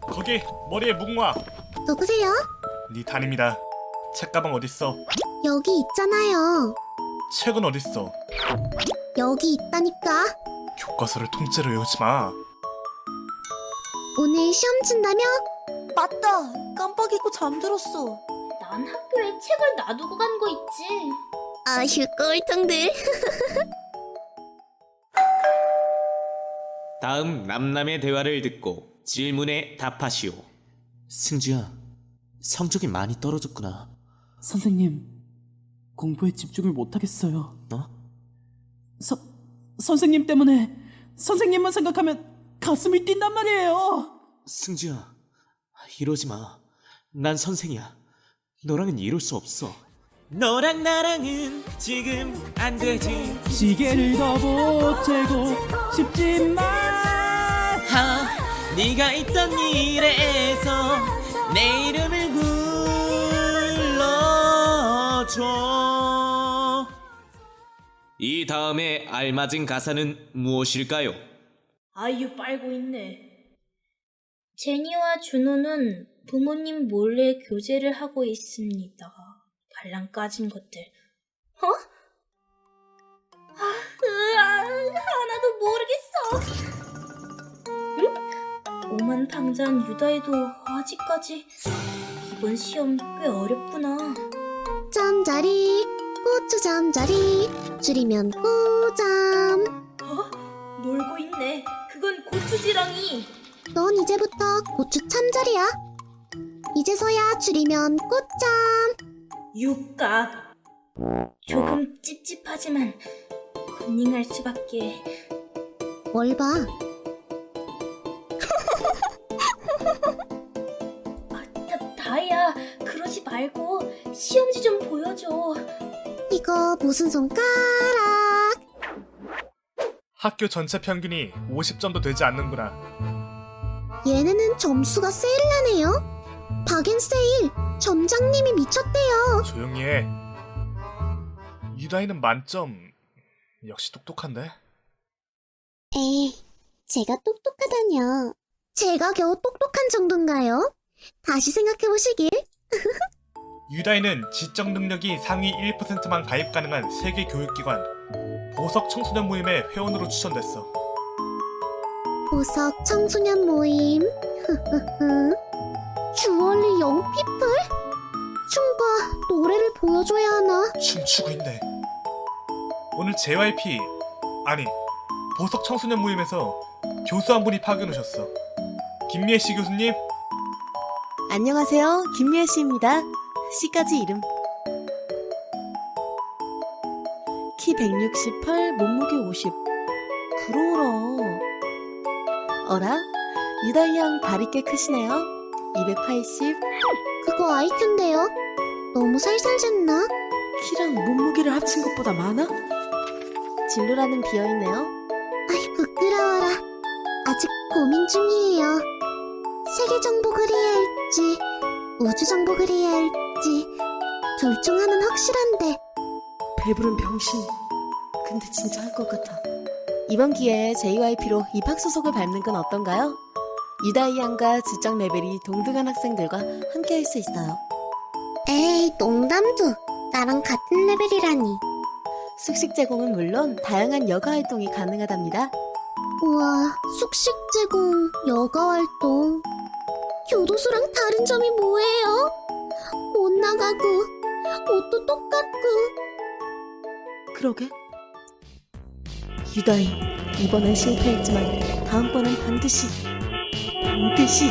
거기 머리에 무궁화 누구세요? 네 담임이다 책가방 어딨어 여기 있잖아요. 책은 어딨어 여기 있다니까. 교과서를 통째로 외우지 마 오늘 시험 친다며? 맞다. 깜빡 잊고 잠들었어. 난 학교에 책을 놔두고 간 거 있지. 아휴, 꼴통들. 다음 남남의 대화를 듣고 질문에 답하시오. 승주야, 성적이 많이 떨어졌구나. 선생님, 공부에 집중을 못하겠어요. 어? 서, 선생님 때문에 선생님만 생각하면 가슴이 뛴단 말이에요. 승주야, 이러지 마. 난 선생이야. 너랑은 이럴 수 없어. 너랑 나랑은 지금 안 되지. 시계를 더 보채고 싶지만 하, 네가 있던 미래에서 내 이름을 불러줘. 이 다음에 알맞은 가사는 무엇일까요? 아유 빨고 있네. 제니와 준호는 부모님 몰래 교제를 하고 있습니다. 발랑 까진 것들. 어? 아, 으아, 하나도 모르겠어. 방자한 유다에도 아직까지 이번 시험 꽤 어렵구나. 잠자리, 고추 잠자리, 줄이면 꼬잠. 어? 놀고 있네. 그건 고추지랑이. 넌 이제부터 고추 참자리야. 이제서야 줄이면 꽃잠. 육갑. 조금 찝찝하지만 컨닝할 수밖에. 뭘 봐? 말고 시험지 좀 보여줘. 이거 무슨 손가락? 학교 전체 평균이 50점도 되지 않는구나 얘네는 점수가 세일을 하네요. 박앤 세일, 점장님이 미쳤대요. 조용히 해 유다이는 만점 역시 똑똑한데 에이, 제가 똑똑하다뇨. 제가 겨우 똑똑한 정도인가요? 다시 생각해보시길. 유다이는 지적 능력이 상위 1%만 가입 가능한 세계 교육기관 보석 청소년 모임의 회원으로 추천됐어. 보석 청소년 모임. 흐흐흐. 주얼리 영피플? 춤과 노래를 보여줘야 하나? 춤추고 있네. 오늘 JYP 아니 보석 청소년 모임에서 교수 한 분이 파견 오셨어. 김미애 씨 교수님, 안녕하세요. 김미애 씨입니다. 씨까지 이름. 키 168, 몸무게 50. 부러워라. 어라? 유다이 양 발이 꽤 크시네요. 280. 그거 아이큐인데요. 너무 살살 쟀나? 키랑 몸무게를 합친 것보다 많아? 진로라는 비어있네요. 아이 부끄러워라. 아직 고민 중이에요. 세계 정복을 해야 할지 우주 정복을 해야 할지 둘 중 하나는 확실한데 배부른 병신. 근데 진짜 할 것 같아. 이번 기회에 JYP로 입학 소속을 밟는 건 어떤가요? 유다이 양과 지적 레벨이 동등한 학생들과 함께 할 수 있어요. 에이 농담도 나랑 같은 레벨이라니. 숙식 제공은 물론 다양한 여가 활동이 가능하답니다. 우와 숙식 제공 여가 활동 교도소랑 다른 점이 뭐예요? 못 나가고 옷도 똑같고 그러게. 유다이, 이번엔 실패했지만 다음번엔 반드시, 반드시